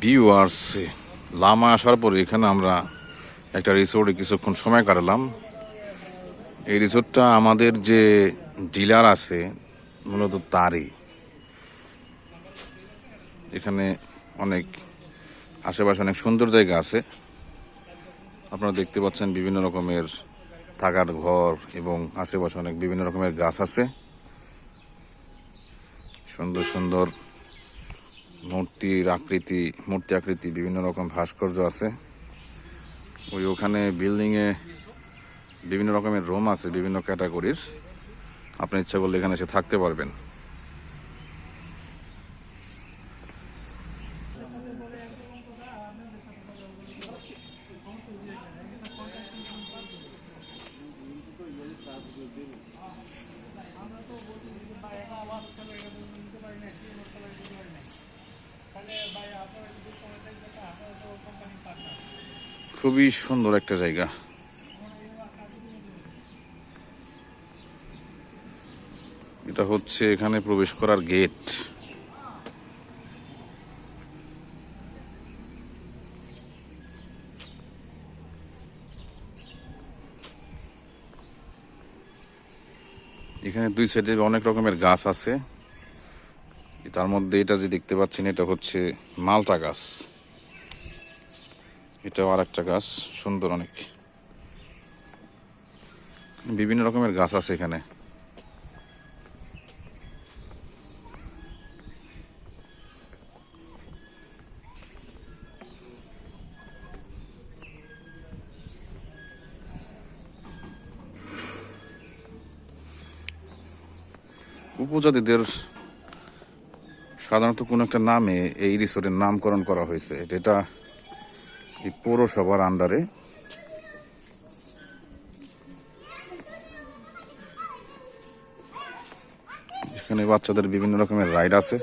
Viewers Lama আসার পরে এখানে আমরা একটা রিসোর্টে কিছুক্ষণ সময় কাটালাম। এই রিসোর্টটা আমাদের যে ডিলার আছে, মূলত তারই। এখানে অনেক আশেপাশে অনেক সুন্দর জায়গা আছে। আপনারা দেখতে পাচ্ছেন বিভিন্ন রকমের থাকার ঘর এবং আশেপাশে অনেক বিভিন্ন রকমের গাছ আছে। সুন্দর সুন্দর মূর্তির আকৃতি, মূর্তি আকৃতি, বিভিন্ন রকম ভাস্কর্য আছে। ওই ওখানে বিল্ডিংয়ে বিভিন্ন রকমের রুম আছে বিভিন্ন ক্যাটাগরির আপনি ইচ্ছা করলে এখানে এসে থাকতে পারবেন। খুবই সুন্দর একটা জায়গা। এটা হচ্ছে এখানে প্রবেশ করার গেট এখানে দুই সাইডে অনেক রকমের গাছ আছে। তার মধ্যে এটা যে দেখতে পাচ্ছেন, এটা হচ্ছে মালটা গাছ। এটাও আর একটা গাছ, সুন্দর অনেক। বিভিন্ন রকমের গাছ আছে এখানে। উপজাতিদের সাধারণত কোনো একটা নামে এই রিসোর্টের নামকরণ করা হয়েছে। এটা এই পৌরসভার আন্ডারে। এখানে বাচ্চাদের বিভিন্ন রকমের রাইড আছে।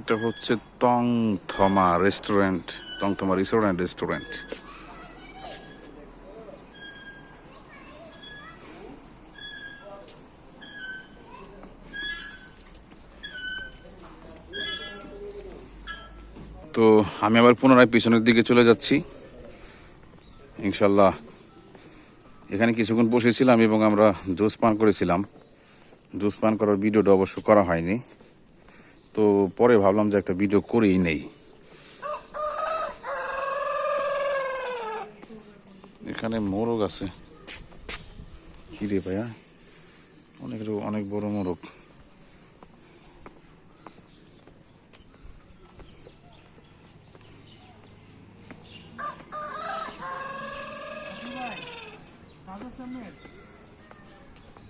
এটা হচ্ছে Tong Thoma restaurant Tong Thoma resort restaurant. তো আমি আবার পুনরায় পিছনের দিকে চলে যাচ্ছি। ইনশাল্লাহ এখানে কিছুক্ষণ বসেছিলাম এবং আমরা জুস পান করেছিলাম। জুস পান করার ভিডিওটা অবশ্য করা হয়নি। তো পরে ভাবলাম যে একটা ভিডিও করেই নেই। এখানে মোরগ আছে। কি রে ভাইয়া? অনেক অনেক বড় মোরগ।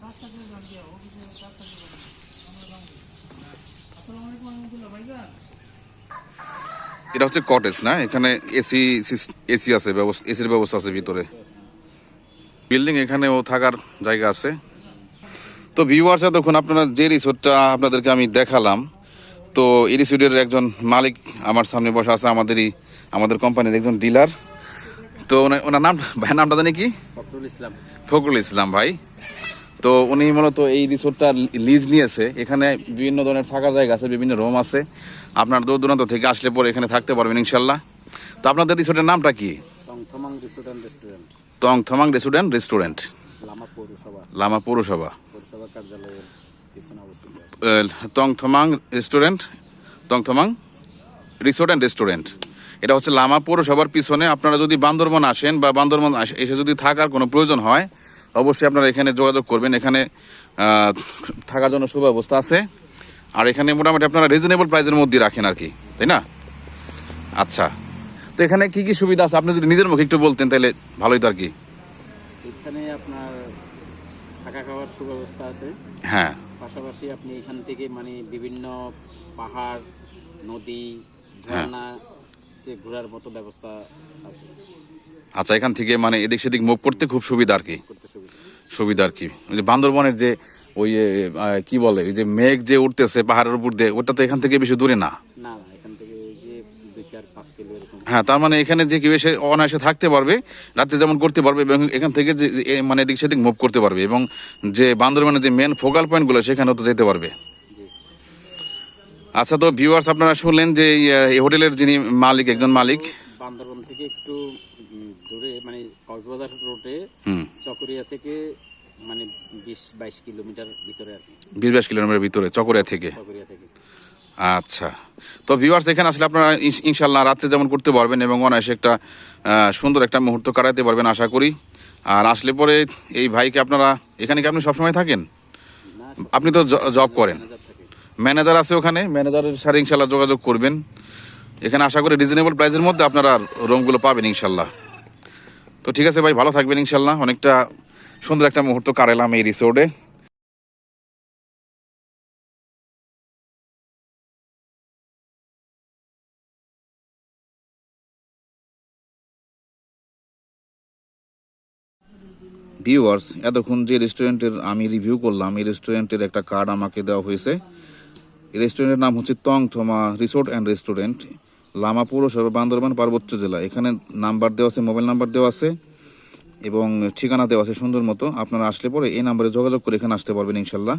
কাজটা করে যান দিয়া অফিসে করে যান আমরা এটা হচ্ছে কটেজ না? এখানে এসি এসি আছে ব্যবস্থা এসির ব্যবস্থা আছে ভিতরে। বিল্ডিং এখানেও থাকার জায়গা আছে। তো ভিউয়ার্স এতক্ষণ আপনারা যে রিসোর্টটা আপনাদেরকে আমি দেখালাম তো এই রিসোর্টের একজন মালিক আমার সামনে বসে আছে আমাদেরই আমাদের কোম্পানির একজন ডিলার তো ওনা- ওনার নাম ভাই নামটা জানি কি? ফখরুল ইসলাম। ফখরুল ইসলাম ভাই। তো উনি মূলত এই রিসোর্টটা লিজ নিয়েছে। এখানে বিভিন্ন ধরনের ফাঁকা জায়গা আছে বিভিন্ন রুম আছে। আপনার দূর দূরান্ত থেকে আসলে পরে এখানে থাকতে পারবেন ইনশাল্লাহ। তো আপনাদের রিসোর্টের নামটা কি? টং থমাং রেস্টুরেন্ট। রেস্টুরেন্ট লামা পৌরসভা। টং থমাং রেস্টুরেন্ট টং থমাং রিসোর্ট অ্যান্ড রেস্টুরেন্ট। এটা হচ্ছে লামা পৌরসভার পিছনে। আপনারা যদি বান্দরবন আসেন বা বান্দরবন এসে যদি থাকার কোনো প্রয়োজন হয় অবশ্যই আপনারা এখানে যোগাযোগ করবেন। এখানে থাকার জন্য সুব্যবস্থা আছে। আর এখানে মোটামুটি আপনারা রিজনেবল প্রাইসের মধ্যে রাখেন আর কি তাই না? আচ্ছা। তো এখানে কি কি সুবিধা আছে? আপনি যদি নিজের মুখে একটু বলতেন তাহলে ভালোই তো আর কি। এখানে আপনার থাকা খাওয়ার সুব্যবস্থা আছে। হ্যাঁ। পাশাপাশি আপনি এখান থেকে মানে বিভিন্ন পাহাড় নদী ঝর্ণাতে ঘোরার মতো ব্যবস্থা আছে। আচ্ছা এখান থেকে মানে এদিক সেদিক মুভ করতে খুব সুবিধা আর কি। সুবিধা আর কি। যে বান্দরবনের যে ওই কি বলে ওই যে মেঘ যে উঠতেছে পাহাড়ের উপর দিয়ে ওটা তো এখান থেকে বেশি দূরে না? হ্যাঁ তার মানে এখানে যে কেউ এসে অনায়াসে থাকতে পারবে রাতে যেমন করতে পারবে এবং এখান থেকে যে মানে এদিক সেদিক মুভ করতে পারবে এবং যে বান্দরবানের যে মেন ফোকাল পয়েন্টগুলো সেখানেও তো যেতে পারবে। আচ্ছা তো ভিউয়ার্স আপনারা শুনলেন যে এই, হোটেলের যিনি মালিক একজন মালিক। বান্দরবন থেকে একটু কক্সবাজার রোডে চকরিয়া থেকে মানে বিশ বাইশ কিলোমিটার ভিতরে আর কি। বিশ বাইশ কিলোমিটার ভিতরে চকরিয়া থেকে? চকরিয়া থেকে। আচ্ছা। তো ভিউয়ার্স এখানে আসলে আপনারা ইনশাল্লাহ রাতে যেমন করতে পারবেন এবং অনায়াসে একটা সুন্দর একটা মুহূর্ত কাটাতে পারবেন আশা করি। আর আসলে পরে এই ভাইকে আপনারা এখানে কি আপনি সবসময় থাকেন? আপনি তো জব করেন। ম্যানেজার ম্যানেজার আছে ওখানে ম্যানেজারের সাথে ইনশাল্লাহ যোগাযোগ করবেন। এখানে আশা করি রিজনেবল প্রাইসের মধ্যে আপনারা রুমগুলো পাবেন ইনশাল্লাহ তো ঠিক আছে ভাই, ভালো থাকবেন ইনশাল্লাহ। অনেকটা সুন্দর একটা মুহূর্ত কাটালাম এই রিসোর্টে ভিউয়ার্স এতক্ষণ যে রেস্টুরেন্টের আমি রিভিউ করলাম, এই রেস্টুরেন্টের একটা কার্ড আমাকে দেওয়া হয়েছে। এই রেস্টুরেন্টের নাম হচ্ছে Tong Thoma resort and restaurant Lama পৌরসভা বান্দরবান পার্বত্য জেলা। এখানে নাম্বার দেওয়া আছে, মোবাইল নাম্বার দেওয়া আছে এবং ঠিকানা দেওয়া আছে সুন্দর মতো। আপনারা আসলে পরে এই নাম্বারে যোগাযোগ করে এখানে আসতে পারবেন ইনশাল্লাহ।